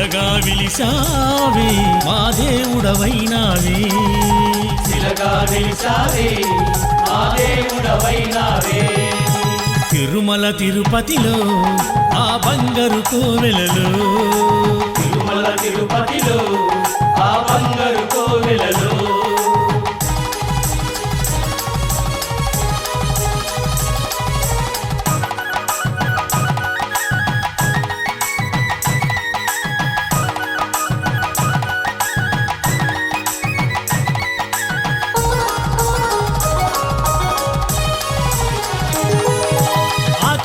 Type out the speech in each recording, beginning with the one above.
శిలగా విలిసావే మా దేవుడవైనావే. శిలగా వెలిసావే ఆ దేవుడవైనావే. తిరుమల తిరుపతిలో ఆ బంగారు కోవెలలో. తిరుమల తిరుపతిలో ఆ బంగారు కోవెలలో.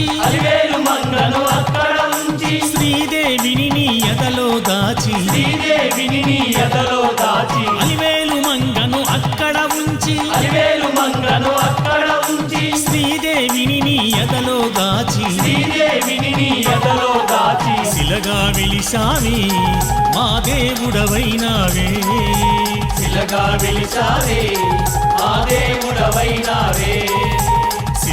ఉంచి అలివేలు మంగను అక్కడ ఉంచి. శ్రీదేవిని నీ ఎదలో దాచి. శ్రీదేవిని నీ ఎదలో దాచి. అలివేలు మంగను అక్కడ ఉంచి. అలివేలు మంగను అక్కడ ఉంచి. శ్రీదేవిని నీ ఎదలో దాచి. శ్రీదేవిని నీ ఎదలో దాచి. శిలగా విలిసావి మా దేవుడవైనావే. శిలగా వెలిసావే ఆ దేవుడవైనావే.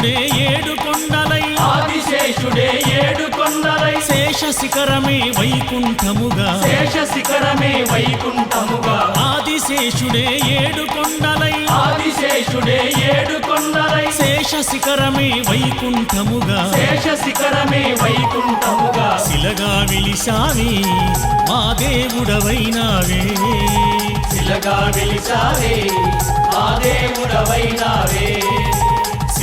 ఆదిశేషుడే ఏడు కొండలై. ఆదిశేషుడే ఏడు కొండలై. శేష శిఖరమే వైకుంఠముగా. శేష శిఖరమే వైకుంఠముగా ఆదిశేషుడే ఏడు కొండలై. ఆదిశేషుడే ఏడు కొండలై. శేష శిఖరమే వైకుంఠముగా. శేష శిఖరమే వైకుంఠముగా. శిలగా విలిసావి మా దేవుడవైనావే. శిలగా వెలిసావే ఆ దేవుడవైనావే.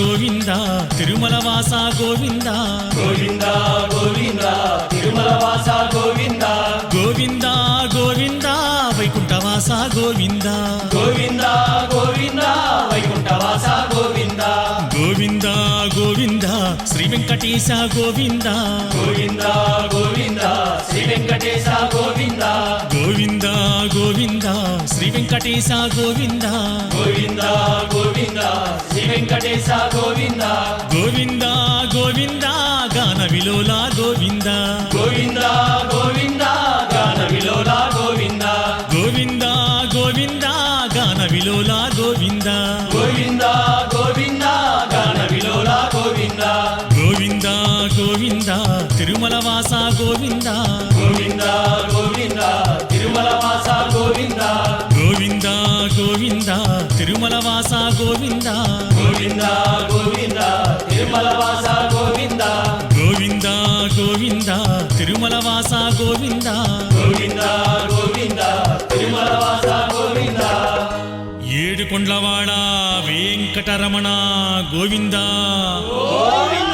గోవింద తిరుమల వాస గోవింద. గోవింద గోవింద తిరుమల వాస గోవింద. గోవింద గోవింద వైకుంఠవాస గోవింద. గోవింద గోవింద వైకుంఠవాస గోవింద. గోవింద గోవింద శ్రీ వెంకటేశ గోవింద. గోవింద గోవింద శ్రీ వెంకటేశ గోవింద. గోవింద గోవింద శ్రీ వెంకటేశ గోవింద. గోవింద గోవింద శ్రీ వెంకటేశ గోవింద. గోవింద గోవింద గాన విలోల గోవింద. గోవింద గోవింద గాన విలోల గోవింద. గోవింద గోవింద గాన విలోల గోవింద. గోవింద గోవింద గాన విలోల గోవింద. గోవింద గోవింద తిరుమల వాస గోవింద గోవింద. గోవింద తిరుమల వాస గోవింద. గోవింద గోవింద తిరుమల వాస గోవింద. గోవింద గోవింద తిరుమల వాస గోవింద. గోవింద గోవింద తిరుమల వాస గోవింద. ఏడు కొండ్లవాడ వెంకటరమణ గోవింద. గోవింద